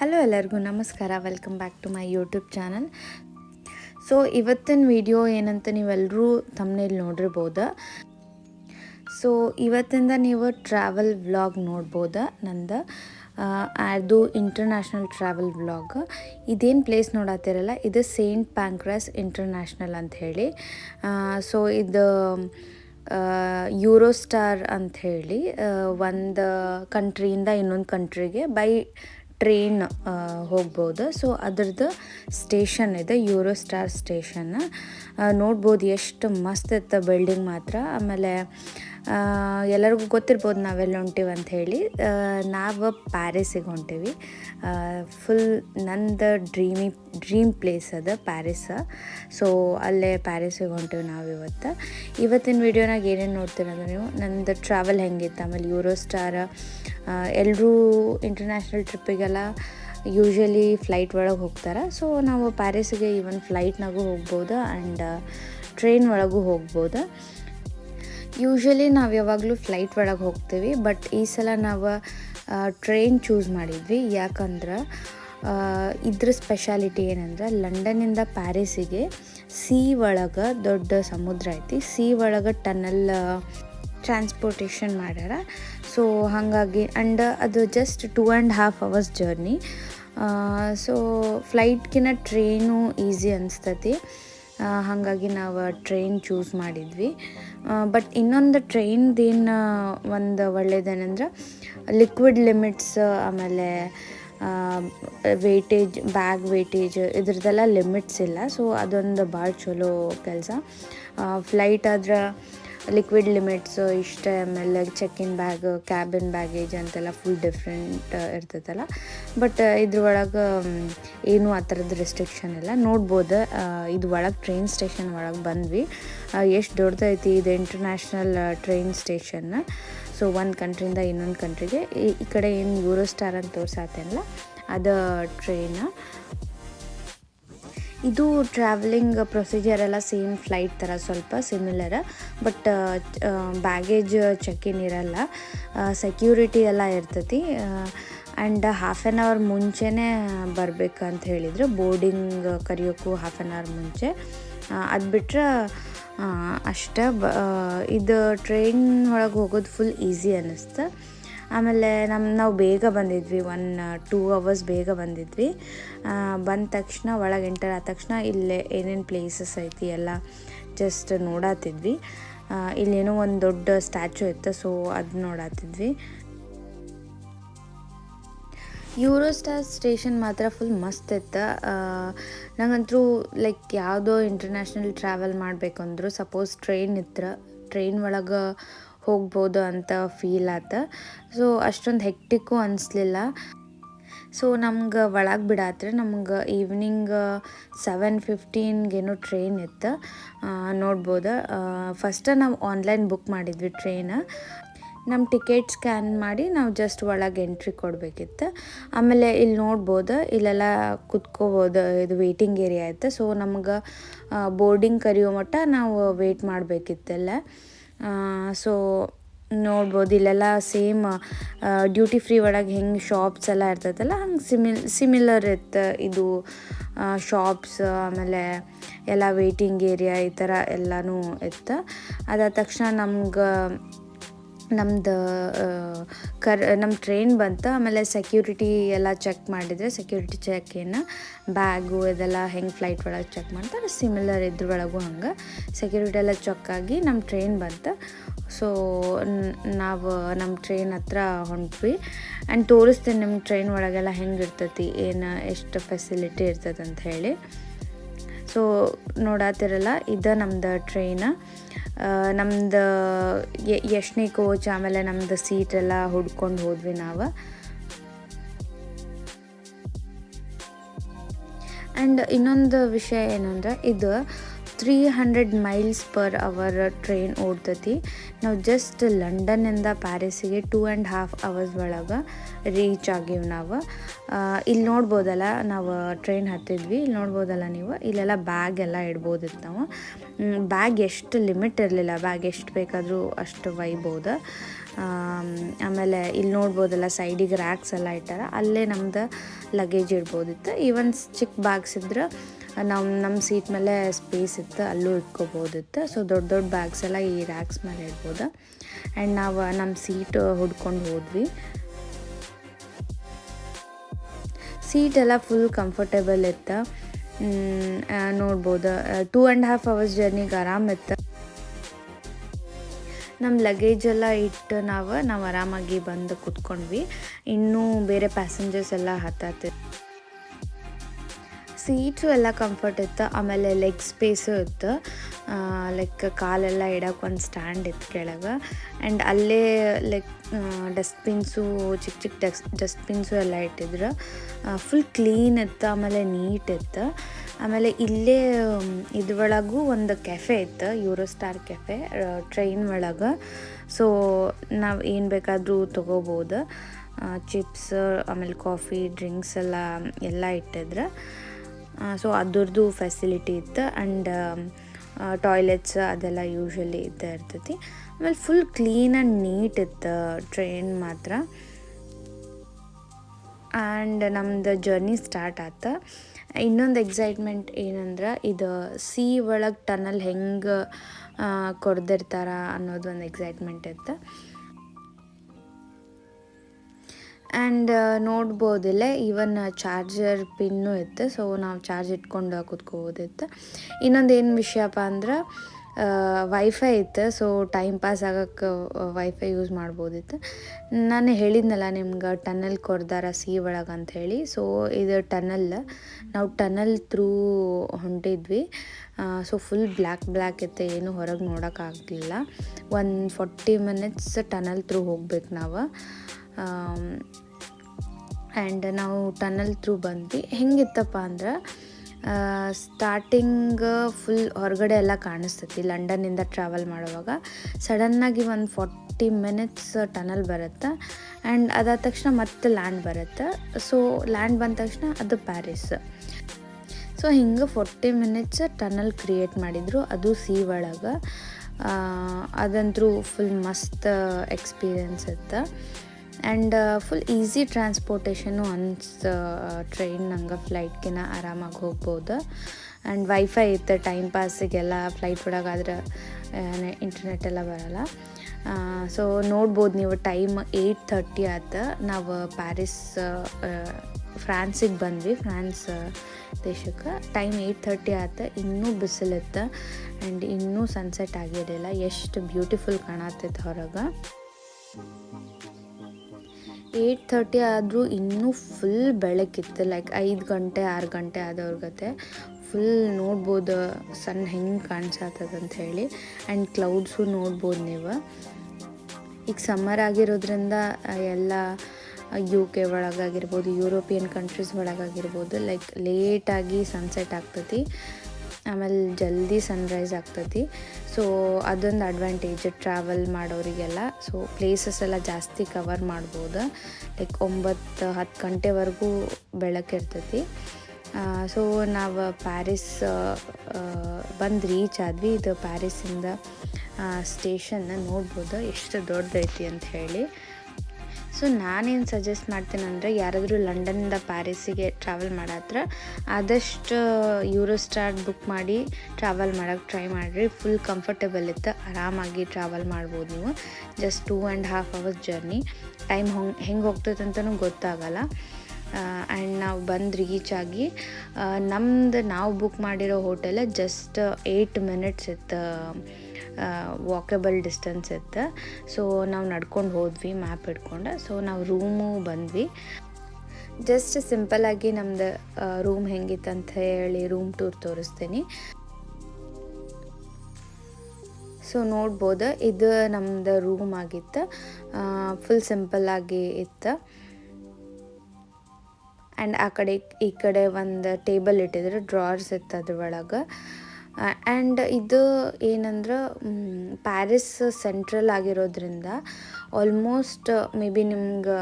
Hello ಎಲ್ಲರಿಗೂ ನಮಸ್ಕಾರ. Welcome back to my YouTube channel so ಇವತ್ತಿನ ವಿಡಿಯೋ ಏನಂತ ನೀವೆಲ್ಲರೂ ತಮ್ಮನೇಲಿ ನೋಡಿರ್ಬೋದು? ಸೊ ಇವತ್ತಿಂದ ನೀವು ಟ್ರಾವೆಲ್ ವ್ಲಾಗ್ ನೋಡ್ಬೋದು ನಂದು? ಅದು ಇಂಟರ್ನ್ಯಾಷನಲ್ ಟ್ರಾವೆಲ್ ವ್ಲಾಗ್ ಇದೇನು ಪ್ಲೇಸ್ ನೋಡತ್ತಿರಲ್ಲ ಇದು ಸೇಂಟ್ ಪ್ಯಾಂಕ್ರಾಸ್ ಇಂಟರ್ನ್ಯಾಷನಲ್ ಅಂತ ಹೇಳಿ. ಸೊ ಇದು ಯೂರೋಸ್ಟಾರ್ ಅಂತ ಹೇಳಿ. ಒಂದು ಕಂಟ್ರಿಯಿಂದ ಇನ್ನೊಂದು ಕಂಟ್ರಿಗೆ ಬೈ ಟ್ರೈನ್ ಹೋಗ್ಬೋದು. ಸೊ ಅದ್ರದ್ದು ಸ್ಟೇಷನ್ ಇದೆ ಯೂರೋ ಸ್ಟಾರ್ ಸ್ಟೇಷನ್ ನೋಡ್ಬೋದು ಎಷ್ಟು ಮಸ್ತ್ ಇತ್ತು ಬಿಲ್ಡಿಂಗ್ ಮಾತ್ರ. ಆಮೇಲೆ ಎಲ್ಲರಿಗೂ ಗೊತ್ತಿರ್ಬೋದು ನಾವೆಲ್ಲ ಹೊಂಟೀವಿ ಅಂತ ಹೇಳಿ. ನಾವು ಪ್ಯಾರಿಸಿಗೆ ಹೊಂಟೀವಿ. ಫುಲ್ ನಂದು ಡ್ರೀಮಿ ಡ್ರೀಮ್ ಪ್ಲೇಸ್ ಅದ ಪ್ಯಾರಿಸ್ ಸೊ ಅಲ್ಲೇ ಪ್ಯಾರಿಸಿಗೆ ಹೊಂಟೀವಿ ನಾವು ಇವತ್ತು. ಇವತ್ತಿನ ವೀಡಿಯೋನಾಗ ಏನೇನು ನೋಡ್ತೀರಂದ್ರೆ ನೀವು? ನಂದು ಟ್ರಾವೆಲ್ ಹೆಂಗಿತ್ತು? ಆಮೇಲೆ ಯೂರೋ ಸ್ಟಾರ್ ಎಲ್ಲರೂ ಇಂಟರ್ನ್ಯಾಷನಲ್ ಟ್ರಿಪ್ಪಿಗೆಲ್ಲ ಯೂಶ್ವಲಿ ಫ್ಲೈಟ್ ಒಳಗೆ ಹೋಗ್ತಾರೆ. ಸೊ ನಾವು ಪ್ಯಾರಿಸ್ಗೆ ಈವನ್ ಫ್ಲೈಟ್ನಾಗೂ ಹೋಗ್ಬೋದು ಆ್ಯಂಡ್ ಟ್ರೈನ್ ಒಳಗೂ ಹೋಗ್ಬೋದು. ಯೂಶ್ವಲಿ ನಾವು ಯಾವಾಗಲೂ ಫ್ಲೈಟ್ ಒಳಗೆ ಹೋಗ್ತೀವಿ ಬಟ್ ಈ ಸಲ ನಾವು ಟ್ರೈನ್ ಚೂಸ್ ಮಾಡಿದ್ವಿ. ಯಾಕಂದ್ರೆ ಇದ್ರ ಸ್ಪೆಷಾಲಿಟಿ ಏನಂದ್ರೆ ಲಂಡನ್ನಿಂದ ಪ್ಯಾರಿಸಿಗೆ ಸಿ ಒಳಗೆ ದೊಡ್ಡ ಸಮುದ್ರ ಐತಿ. ಸಿ ಒಳಗೆ ಟನಲ್ ಟ್ರಾನ್ಸ್ಪೋರ್ಟೇಷನ್ ಮಾಡ್ಯಾರ ಸೊ ಹಾಗಾಗಿ ಆ್ಯಂಡ್ ಅದು just two and half hours journey so ಫ್ಲೈಟ್ಗಿನ train easy ಅನಿಸ್ತತಿ. ಹಾಗಾಗಿ ನಾವು ಟ್ರೈನ್ ಚೂಸ್ ಮಾಡಿದ್ವಿ. ಬಟ್ ಇನ್ನೊಂದು ಟ್ರೈನ್ದೇನು ಒಂದು ಒಳ್ಳೇದೇನೆಂದ್ರೆ ಲಿಕ್ವಿಡ್ ಲಿಮಿಟ್ಸ್ ಆಮೇಲೆ ವೇಟೇಜ್ ಬ್ಯಾಗ್ ವೇಟೇಜ್ ಇದ್ರದ್ದೆಲ್ಲ ಲಿಮಿಟ್ಸ್ ಇಲ್ಲ. ಸೊ ಅದೊಂದು ಭಾಳ ಚಲೋ ಕೆಲಸ. ಫ್ಲೈಟ್ ಆದ್ರೆ ಲಿಕ್ವಿಡ್ ಲಿಮಿಟ್ಸು ಇಷ್ಟೇ ಆಮೇಲೆ check in bag cabin baggage ಅಂತೆಲ್ಲ ಫುಲ್ ಡಿಫ್ರೆಂಟ್ ಇರ್ತೈತಲ್ಲ. ಬಟ್ ಇದ್ರೊಳಗೆ ಏನೂ ಆ ಥರದ್ದು ರೆಸ್ಟ್ರಿಕ್ಷನ್ ಇಲ್ಲ. ನೋಡ್ಬೋದು ಇದು ಒಳಗೆ ಟ್ರೈನ್ ಸ್ಟೇಷನ್ ಒಳಗೆ ಬಂದ್ವಿ. ಎಷ್ಟು ದೊಡ್ಡದೈತಿ, ಇದು ಇಂಟರ್ನ್ಯಾಷನಲ್ ಟ್ರೈನ್ ಸ್ಟೇಷನ್ ಸೊ ಒಂದು ಕಂಟ್ರಿಯಿಂದ ಇನ್ನೊಂದು ಕಂಟ್ರಿಗೆ ಈ ಈ ಕಡೆ ಏನು ಯೂರೋ ಸ್ಟಾರ್ ಅಂತ ತೋರ್ಸಾತೇನಲ್ಲ, ಅದು ಟ್ರೈನ್ ಇದು ಟ್ರಾವೆಲಿಂಗ್ ಪ್ರೊಸೀಜರ್ ಎಲ್ಲ ಸೇಮ್ ಫ್ಲೈಟ್ ಥರ ಸ್ವಲ್ಪ similar but baggage check in ಇರಲ್ಲ. ಸೆಕ್ಯೂರಿಟಿ ಎಲ್ಲ ಇರ್ತೈತಿ. ಆ್ಯಂಡ್ ಹಾಫ್ ಆ್ಯನ್ ಅವರ್ ಮುಂಚೆನೇ ಬರಬೇಕು ಅಂತ ಹೇಳಿದ್ರು. ಬೋರ್ಡಿಂಗ್ ಕರೆಯೋಕ್ಕೂ ಹಾಫ್ ಆ್ಯನ್ ಅವರ್ ಮುಂಚೆ. ಅದು ಬಿಟ್ಟರೆ ಅಷ್ಟೇ ಬ ಇದು ಟ್ರೈನ್ ಒಳಗೆ ಹೋಗೋದು ಫುಲ್ ಈಸಿ ಅನ್ನಿಸ್ತು ಆಮೇಲೆ ನಮ್ಮ ನಾವು ಬೇಗ ಬಂದಿದ್ವಿ ಒನ್ ಟೂ ಅವರ್ಸ್ ಬೇಗ ಬಂದಿದ್ವಿ. ಬಂದ ತಕ್ಷಣ, ಒಳಗೆ ಎಂಟರ್ ಆದ ತಕ್ಷಣ ಇಲ್ಲೇ ಏನೇನು ಪ್ಲೇಸಸ್ ಐತಿ ಎಲ್ಲ ಜಸ್ಟ್ ನೋಡಾತಿದ್ವಿ. ಇಲ್ಲೇನೋ ಒಂದು ದೊಡ್ಡ ಸ್ಟ್ಯಾಚು ಇತ್ತು ಸೊ ಅದು ನೋಡಾತಿದ್ವಿ. ಯೂರೋಸ್ಟಾರ್ ಸ್ಟೇಷನ್ ಮಾತ್ರ ಫುಲ್ ಮಸ್ತ್ ಇತ್ತು. ನಂಗಂತೂ ಲೈಕ್ ಯಾವುದೋ ಇಂಟರ್ನ್ಯಾಷನಲ್ ಟ್ರಾವೆಲ್ ಮಾಡಬೇಕಂದ್ರು ಸಪೋಸ್ ಟ್ರೈನ್ ಇತ್ತು ಟ್ರೈನ್ ಒಳಗೆ ಹೋಗ್ಬೋದು ಅಂತ ಫೀಲ್ ಆತ. ಸೊ ಅಷ್ಟೊಂದು ಹೆಕ್ಟಿಕ್ಕು ಅನಿಸ್ಲಿಲ್ಲ. ಸೊ ನಮ್ಗೆ ಒಳಗೆ ಬಿಡಾತ್ರೆ ನಮ್ಗೆ ಈವ್ನಿಂಗ್ ಸೆವೆನ್ ಫಿಫ್ಟೀನ್ಗೇನು ಟ್ರೈನ್ ಇತ್ತು. ನೋಡ್ಬೋದು. ಫಸ್ಟ ನಾವು ಆನ್ಲೈನ್ ಬುಕ್ ಮಾಡಿದ್ವಿ ಟ್ರೈನ್ ನಮ್ಮ ಟಿಕೆಟ್ ಸ್ಕ್ಯಾನ್ ಮಾಡಿ ನಾವು ಜಸ್ಟ್ ಒಳಗೆ ಎಂಟ್ರಿ ಕೊಡಬೇಕಿತ್ತು. ಆಮೇಲೆ ಇಲ್ಲಿ ನೋಡ್ಬೋದು, ಇಲ್ಲೆಲ್ಲ ಕುತ್ಕೋಬೋದು, ಇದು ವೇಟಿಂಗ್ ಏರಿಯಾ ಇತ್ತು. ಸೊ ನಮ್ಗೆ ಬೋರ್ಡಿಂಗ್ ಕರೆಯೋ ಮಟ್ಟ ನಾವು ವೇಟ್ ಮಾಡಬೇಕಿತ್ತೆಲ್ಲ. ಸೊ ನೋಡ್ಬೋದು, ಇಲ್ಲೆಲ್ಲ ಸೇಮ್ ಡ್ಯೂಟಿ ಫ್ರೀ ಒಳಗೆ ಹೆಂಗೆ ಶಾಪ್ಸ್ ಎಲ್ಲ ಇರ್ತೈತಲ್ಲ, ಹಂಗೆ ಸಿಮಿಲ್ ಸಿಮಿಲರ್ ಇತ್ತು ಇದು ಶಾಪ್ಸ್ ಆಮೇಲೆ ಎಲ್ಲ ವೇಟಿಂಗ್ ಏರಿಯಾ ಈ ಥರ ಎಲ್ಲನೂ ಇತ್ತು. ಅದಾದ ತಕ್ಷಣ ನಮ್ಗೆ ನಮ್ದು ಕರ್ ನಮ್ಮ ಟ್ರೈನ್ ಬಂತು, ಆಮೇಲೆ ಸೆಕ್ಯೂರಿಟಿ ಎಲ್ಲ ಚೆಕ್ ಮಾಡಿದರೆ ಸೆಕ್ಯೂರಿಟಿ ಚೆಕ್ ಏನು ಬ್ಯಾಗು ಇದೆಲ್ಲ ಹೆಂಗೆ ಫ್ಲೈಟ್ ಒಳಗೆ ಚೆಕ್ ಮಾಡ್ತಾರೆ ಸಿಮಿಲರ್ ಇದ್ರೊಳಗೂ ಹಂಗೆ. ಸೆಕ್ಯೂರಿಟಿ ಎಲ್ಲ ಚೆಕ್ ಆಗಿ ನಮ್ಮ ಟ್ರೈನ್ ಬಂತು. ಸೊ ನಾವು ನಮ್ಮ ಟ್ರೈನ್ ಹತ್ರ ಹೊಂಟ್ವಿ. ಆ್ಯಂಡ್ ತೋರಿಸ್ತೀನಿ ನಿಮ್ಮ ಟ್ರೈನ್ ಒಳಗೆಲ್ಲ ಹೆಂಗೆ ಇರ್ತೈತಿ, ಏನು, ಎಷ್ಟು ಫೆಸಿಲಿಟಿ ಇರ್ತದಂತ ಅಂತ ಹೇಳಿ. ಸೊ ನೋಡಾತಿರಲ್ಲ, ಇದು ನಮ್ದು ಟ್ರೈನ್ ನಮ್ದು ಎಷ್ಟನೇ ಕೋಚ್ ಆಮೇಲೆ ನಮ್ದು ಸೀಟ್ ಎಲ್ಲ ಹುಡ್ಕೊಂಡು ಹೋದ್ವಿ ನಾವು. ಆ್ಯಂಡ್ ಇನ್ನೊಂದು ವಿಷಯ ಏನಂದ್ರೆ, ಇದು three hundred miles per hour train ಓಡ್ತೈತಿ. ನಾವು ಜಸ್ಟ್ ಲಂಡನ್ನಿಂದ ಪ್ಯಾರಿಸಿಗೆ ಟೂ ಆ್ಯಂಡ್ ಹಾಫ್ ಅವರ್ಸ್ ಒಳಗೆ ರೀಚ್ ಆಗೀವಿ ನಾವು. ಇಲ್ಲಿ ನೋಡ್ಬೋದಲ್ಲ, ನಾವು ಟ್ರೈನ್ ಹತ್ತಿದ್ವಿ, ಇಲ್ಲಿ ನೋಡ್ಬೋದಲ್ಲ ನೀವು? ಇಲ್ಲೆಲ್ಲ ಬ್ಯಾಗ್ ಎಲ್ಲ ಇಡ್ಬೋದಿತ್ತು. ನಾವು ಬ್ಯಾಗ್ ಎಷ್ಟು ಲಿಮಿಟ್ ಇರಲಿಲ್ಲ ಬ್ಯಾಗ್ ಎಷ್ಟು ಬೇಕಾದರೂ ಅಷ್ಟು ಒಯ್ಬೋದು. ಆಮೇಲೆ ಇಲ್ಲಿ ನೋಡ್ಬೋದಲ್ಲ ಸೈಡಿಗೆ ರ್ಯಾಕ್ಸ್ ಎಲ್ಲ ಇಟ್ಟಾರ, ಅಲ್ಲೇ ನಮ್ದು ಲಗೇಜ್ ಇಡ್ಬೋದಿತ್ತು. ಈವನ್ ಚಿಕ್ಕ ಬ್ಯಾಗ್ಸ್ ಇದ್ರೆ ನಮ್ಮ ನಮ್ಮ ಸೀಟ್ ಮೇಲೆ ಸ್ಪೇಸ್ ಇತ್ತು, ಅಲ್ಲೂ ಇಟ್ಕೋಬೋದಿತ್ತು. ಸೊ ದೊಡ್ಡ ದೊಡ್ಡ ಬ್ಯಾಗ್ಸ್ ಎಲ್ಲ ಈ ರ್ಯಾಕ್ಸ್ ಮೇಲೆ ಇಡ್ಬೋದು. ಆ್ಯಂಡ್ ನಾವು ನಮ್ಮ ಸೀಟ್ ಹುಡ್ಕೊಂಡು ಹೋದ್ವಿ. ಸೀಟ್ ಎಲ್ಲ ಫುಲ್ ಕಂಫರ್ಟೇಬಲ್ ಇತ್ತು ನೋಡ್ಬೋದು. ಟೂ ಆ್ಯಂಡ್ ಹಾಫ್ ಅವರ್ಸ್ ಜರ್ನಿಗೆ ಆರಾಮ್ ಇತ್ತು. ನಮ್ಮ ಲಗೇಜ್ ಎಲ್ಲ ಇಟ್ಟು ನಾವು ನಾವು ಆರಾಮಾಗಿ ಬಂದು ಕುತ್ಕೊಂಡ್ವಿ. ಇನ್ನೂ ಬೇರೆ ಪ್ಯಾಸೆಂಜರ್ಸ್ ಎಲ್ಲ ಹತ್ತತ್ತೆ ಸೀಟ್ಸು ಎಲ್ಲ ಕಂಫರ್ಟ್ ಇತ್ತು. ಆಮೇಲೆ ಲೆಗ್ ಸ್ಪೇಸು ಇತ್ತು. ಲೈಕ್ ಕಾಲೆಲ್ಲ ಇಡೋಕೆ ಒಂದು ಸ್ಟ್ಯಾಂಡ್ ಇತ್ತು ಕೆಳಗೆ. ಆ್ಯಂಡ್ ಅಲ್ಲೇ ಲೈಕ್ ಡಸ್ಟ್ಬಿನ್ಸು ಚಿಕ್ಕ ಚಿಕ್ಕ ಡಸ್ ಡಸ್ಟ್ಬಿನ್ಸು ಎಲ್ಲ ಇಟ್ಟಿದ್ರು. ಫುಲ್ ಕ್ಲೀನ್ ಇತ್ತು, ಆಮೇಲೆ ನೀಟ್ ಇತ್ತು. ಆಮೇಲೆ ಇಲ್ಲೇ ಇದ್ರೊಳಗೂ ಒಂದು ಕೆಫೆ ಇತ್ತು ಯೂರೋ ಸ್ಟಾರ್ ಕೆಫೆ ಟ್ರೈನ್ ಒಳಗೆ. ಸೊ ನಾವು ಏನು ಬೇಕಾದರೂ ತೊಗೋಬೋದು. ಚಿಪ್ಸ್ ಆಮೇಲೆ ಕಾಫಿ ಡ್ರಿಂಕ್ಸ್ ಎಲ್ಲ ಎಲ್ಲ ಇಟ್ಟಿದ್ರೆ. ಸೊ ಅದ್ರದ್ದು ಫೆಸಿಲಿಟಿ ಇತ್ತು ಆ್ಯಂಡ್ ಟಾಯ್ಲೆಟ್ಸ್ ಅದೆಲ್ಲ ಯೂಶ್ವಲಿ ಇದ್ದೇ ಇರ್ತೈತಿ. ಆಮೇಲೆ ಫುಲ್ ಕ್ಲೀನ್ ಆ್ಯಂಡ್ ನೀಟ್ ಇತ್ತು ಟ್ರೈನ್ ಮಾತ್ರ. ಆ್ಯಂಡ್ ನಮ್ದು ಜರ್ನಿ ಸ್ಟಾರ್ಟ್ ಆಯ್ತು ಇನ್ನೊಂದು ಎಕ್ಸೈಟ್ಮೆಂಟ್ ಏನಂದ್ರೆ ಇದು ಸಿ ಒಳಗೆ ಟನಲ್ ಹೆಂಗೆ ಕೊಡ್ದಿರ್ತಾರ ಅನ್ನೋದು ಒಂದು ಎಕ್ಸೈಟ್ಮೆಂಟ್ ಇತ್ತು. ಆ್ಯಂಡ್ ನೋಡ್ಬೋದಿಲ್ಲ. ಈವನ್ ಚಾರ್ಜರ್ ಪಿನ್ನು ಇತ್ತು. ಸೊ ನಾವು ಚಾರ್ಜ್ ಇಟ್ಕೊಂಡು ಕುತ್ಕೋಬೋದಿತ್ತು. ಇನ್ನೊಂದು ಏನು ವಿಷಯಪ್ಪ ಅಂದ್ರೆ ವೈಫೈ ಇತ್ತು. ಸೊ ಟೈಮ್ ಪಾಸ್ ಆಗೋಕ್ಕೆ ವೈಫೈ ಯೂಸ್ ಮಾಡ್ಬೋದಿತ್ತು. ನಾನು ಹೇಳಿದ್ನಲ್ಲ ನಿಮ್ಗೆ ಟನಲ್ ಕೊಡ್ದಾರ ಸಿ ಒಳಗೆ ಅಂಥೇಳಿ ಸೊ ಇದು ಟನಲ್ ನಾವು ಟನಲ್ ಥ್ರೂ ಹೊಂಟಿದ್ವಿ. ಸೊ ಫುಲ್ ಬ್ಲ್ಯಾಕ್ ಬ್ಲ್ಯಾಕ್ ಇತ್ತು. ಏನು ಹೊರಗೆ ನೋಡೋಕ್ಕಾಗಲಿಲ್ಲ ಒಂದು ಫೋರ್ಟಿ ಮಿನಿಟ್ಸ್ ಟನಲ್ ಥ್ರೂ ಹೋಗ್ಬೇಕು ನಾವು. ಆ್ಯಂಡ್ ನಾವು ಟನಲ್ ಥ್ರೂ ಬಂದ್ವಿ. ಹೆಂಗಿತ್ತಪ್ಪ ಅಂದ್ರೆ ಸ್ಟಾರ್ಟಿಂಗ್ ಫುಲ್ ಹೊರಗಡೆ ಎಲ್ಲ ಕಾಣಿಸ್ತೈತಿ, ಲಂಡನ್ನಿಂದ ಟ್ರಾವೆಲ್ ಮಾಡುವಾಗ. ಸಡನ್ನಾಗಿ ಒಂದು ಫಾರ್ಟಿ ಮಿನಿಟ್ಸ್ ಟನಲ್ ಬರುತ್ತೆ ಆ್ಯಂಡ್ ಅದಾದ ತಕ್ಷಣ ಮತ್ತೆ ಲ್ಯಾಂಡ್ ಬರುತ್ತೆ. ಸೊ ಲ್ಯಾಂಡ್ ಬಂದ ತಕ್ಷಣ ಅದು ಪ್ಯಾರಿಸ್ ಸೊ ಹಿಂಗೆ ಫೋರ್ಟಿ ಮಿನಿಟ್ಸ್ ಟನಲ್ ಕ್ರಿಯೇಟ್ ಮಾಡಿದರು, ಅದು ಸಿ ಒಳಗೆ. ಅದಂತರೂ ಫುಲ್ ಮಸ್ತ್ ಎಕ್ಸ್ಪೀರಿಯನ್ಸ್ ಇತ್ತು. ಆ್ಯಂಡ್ ಫುಲ್ ಈಸಿ ಟ್ರಾನ್ಸ್ಪೋರ್ಟೇಷನು ಅನ್ಸ್ ಟ್ರೈನ್ ನಂಗೆ ಫ್ಲೈಟ್ಗಿನ ಆರಾಮಾಗಿ ಹೋಗ್ಬೋದು. ಆ್ಯಂಡ್ ವೈಫೈ ಇತ್ತು ಟೈಮ್ ಪಾಸಿಗೆಲ್ಲ ಫ್ಲೈಟ್ ಒಳಗಾದ್ರೆ ಇಂಟರ್ನೆಟ್ ಎಲ್ಲ ಬರಲ್ಲ. ಸೊ ನೋಡ್ಬೋದು ನೀವು ಟೈಮ್ ಏಯ್ಟ್ ಥರ್ಟಿ ಆತ, ನಾವು ಪ್ಯಾರಿಸ್ ಫ್ರಾನ್ಸಿಗೆ ಬಂದ್ವಿ ಫ್ರಾನ್ಸ್ ದೇಶಕ್ಕೆ. ಟೈಮ್ ಏಯ್ಟ್ ಥರ್ಟಿ ಆತ, ಇನ್ನೂ ಬಿಸಿಲಿತ್ತು ಆ್ಯಂಡ್ ಇನ್ನೂ ಸನ್ಸೆಟ್ ಆಗಿರಲಿಲ್ಲ. ಎಷ್ಟು ಬ್ಯೂಟಿಫುಲ್ ಕಾಣತ್ತೈತೆ ಹೊರಗೆ. ಏಯ್ಟ್ ಥರ್ಟಿ ಆದರೂ ಇನ್ನೂ ಫುಲ್ ಬೆಳಕಿತ್ತು. ಲೈಕ್ ಐದು ಗಂಟೆ, ಆರು ಗಂಟೆ ಆದವ್ರಿಗತ್ತೆ ಫುಲ್ ನೋಡ್ಬೋದು. ಸನ್ ಹೆಂಗೆ ಕಾಣಿಸತ್ತದ ಅಂತ ಹೇಳಿ. ಆ್ಯಂಡ್ ಕ್ಲೌಡ್ಸು ನೋಡ್ಬೋದು ನೀವು. ಈಗ ಸಮ್ಮರ್ ಆಗಿರೋದ್ರಿಂದ ಎಲ್ಲ ಯು ಕೆ ಒಳಗಾಗಿರ್ಬೋದು ಯುರೋಪಿಯನ್ ಕಂಟ್ರೀಸ್ ಒಳಗಾಗಿರ್ಬೋದು ಲೈಕ್ ಲೇಟಾಗಿ ಸನ್ಸೆಟ್ ಆಗ್ತೈತಿ. ಆಮೇಲೆ ಜಲ್ದಿ ಸನ್ರೈಸ್ ಆಗ್ತತಿ. ಸೊ ಅದೊಂದು ಅಡ್ವಾಂಟೇಜ್ ಟ್ರಾವೆಲ್ ಮಾಡೋರಿಗೆಲ್ಲ. ಸೊ ಪ್ಲೇಸಸ್ ಎಲ್ಲ ಜಾಸ್ತಿ ಕವರ್ ಮಾಡ್ಬೋದು. ಲೈಕ್ ಒಂಬತ್ತು ಹತ್ತು ಗಂಟೆವರೆಗೂ ಬೆಳಕಿರ್ತೈತಿ ಸೊ ನಾವು ಪ್ಯಾರಿಸ್ ಬಂದು ರೀಚ್ ಆದ್ವಿ. ಇದು ಪ್ಯಾರಿಸಿಂದ ಸ್ಟೇಷನ್ನ ನೋಡ್ಬೋದು. ಎಷ್ಟು ದೊಡ್ಡದೈತಿ ಅಂತ ಹೇಳಿ. ಸೊ ನಾನೇನು ಸಜೆಸ್ಟ್ ಮಾಡ್ತೀನಿ ಅಂದರೆ ಯಾರಾದರೂ ಲಂಡನ್ನಿಂದ ಪ್ಯಾರಿಸಿಗೆ ಟ್ರಾವೆಲ್ ಮಾಡತ್ರ ಆದಷ್ಟು ಯೂರೋ ಸ್ಟಾರ್ ಬುಕ್ ಮಾಡಿ ಟ್ರಾವೆಲ್ ಮಾಡೋಕ್ಕೆ ಟ್ರೈ ಮಾಡಿರಿ. ಫುಲ್ ಕಂಫರ್ಟೇಬಲ್ ಇತ್ತು. ಆರಾಮಾಗಿ ಟ್ರಾವೆಲ್ ಮಾಡ್ಬೋದು ನೀವು. Just two and half hours journey time ಹೊಂಗೆ ಹೆಂಗೆ ಹೋಗ್ತೈತೆ ಅಂತಲೂ ಗೊತ್ತಾಗಲ್ಲ. ಆ್ಯಂಡ್ ನಾವು ಬಂದು ರೀಚ್ ಆಗಿ ನಮ್ದು ನಾವು ಬುಕ್ ಮಾಡಿರೋ ಹೋಟೆಲ್ ಜಸ್ಟ್ ಏಯ್ಟ್ ಮಿನಿಟ್ಸ್ ಇತ್ತು. ವಾಕಬಲ್ ಡಿಸ್ಟೆನ್ಸ್ ಇತ್ತು. ಸೊ ನಾವು ನಡ್ಕೊಂಡು ಹೋದ್ವಿ ಮ್ಯಾಪ್ ಹಿಡ್ಕೊಂಡು ಸೊ ನಾವು ರೂಮು ಬಂದ್ವಿ. ಜಸ್ಟ್ ಸಿಂಪಲ್ಲಾಗಿ ನಮ್ದು ರೂಮ್ ಹೆಂಗಿತ್ತು ಅಂತ ಹೇಳಿ ರೂಮ್ ಟೂರ್ ತೋರಿಸ್ತೀನಿ. ಸೊ ನೋಡ್ಬೋದು. ಇದು ನಮ್ದು ರೂಮ್ ಆಗಿತ್ತು. ಫುಲ್ ಸಿಂಪಲ್ಲಾಗಿ ಇತ್ತು. ಆ್ಯಂಡ್ ಆ ಕಡೆ, ಈ ಕಡೆ ಒಂದು ಟೇಬಲ್ ಇಟ್ಟಿದ್ರು ಡ್ರಾರ್ಸ್ ಇತ್ತು ಅದ್ರೊಳಗೆ. ಆ್ಯಂಡ್ ಇದು ಏನಂದ್ರೆ ಪ್ಯಾರಿಸ್ ಸೆಂಟ್ರಲ್ ಆಗಿರೋದ್ರಿಂದ ಆಲ್ಮೋಸ್ಟ್ ಮೇ ಬಿ ನಿಮ್ಗೆ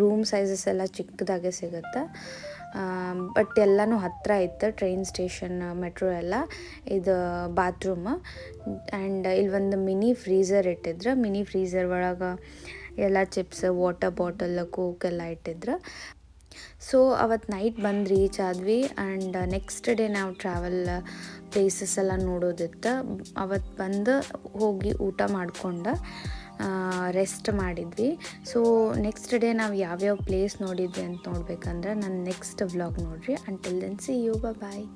ರೂಮ್ ಸೈಜಸ್ ಎಲ್ಲ ಚಿಕ್ಕದಾಗೆ ಸಿಗುತ್ತೆ. ಬಟ್ ಎಲ್ಲನೂ ಹತ್ತಿರ ಇತ್ತು ಟ್ರೈನ್ ಸ್ಟೇಷನ್ ಮೆಟ್ರೋ ಎಲ್ಲ, ಇದು ಬಾತ್ರೂಮ್ ಆ್ಯಂಡ್ ಇಲ್ಲಿ ಒಂದು ಮಿನಿ ಫ್ರೀಝರ್ ಇಟ್ಟಿದ್ರು. ಮಿನಿ ಫ್ರೀಝರ್ ಒಳಗೆ ಎಲ್ಲ ಚಿಪ್ಸ್ ವಾಟರ್ ಬಾಟಲ್ ಕೋಕ್ ಎಲ್ಲ ಇಟ್ಟಿದ್ರು. ಸೊ ಅವತ್ತು ನೈಟ್ ಬಂದು ರೀಚ್ ಆದ್ವಿ ಆ್ಯಂಡ್ ನೆಕ್ಸ್ಟ್ ಡೇ ನಾವು ಟ್ರಾವೆಲ್ ಪ್ಲೇಸಸ್ ಎಲ್ಲ ನೋಡೋದಿತ್ತು. ಅವತ್ತು ಬಂದು ಹೋಗಿ ಊಟ ಮಾಡ್ಕೊಂಡು ರೆಸ್ಟ್ ಮಾಡಿದ್ವಿ. ಸೊ ನೆಕ್ಸ್ಟ್ ಡೇ ನಾವು ಯಾವ್ಯಾವ ಪ್ಲೇಸ್ ನೋಡಿದ್ವಿ ಅಂತ ನೋಡ್ಬೇಕಂದ್ರೆ ನನ್ನ ನೆಕ್ಸ್ಟ್ ವ್ಲಾಗ್ ನೋಡ್ರಿ. Until then see you bye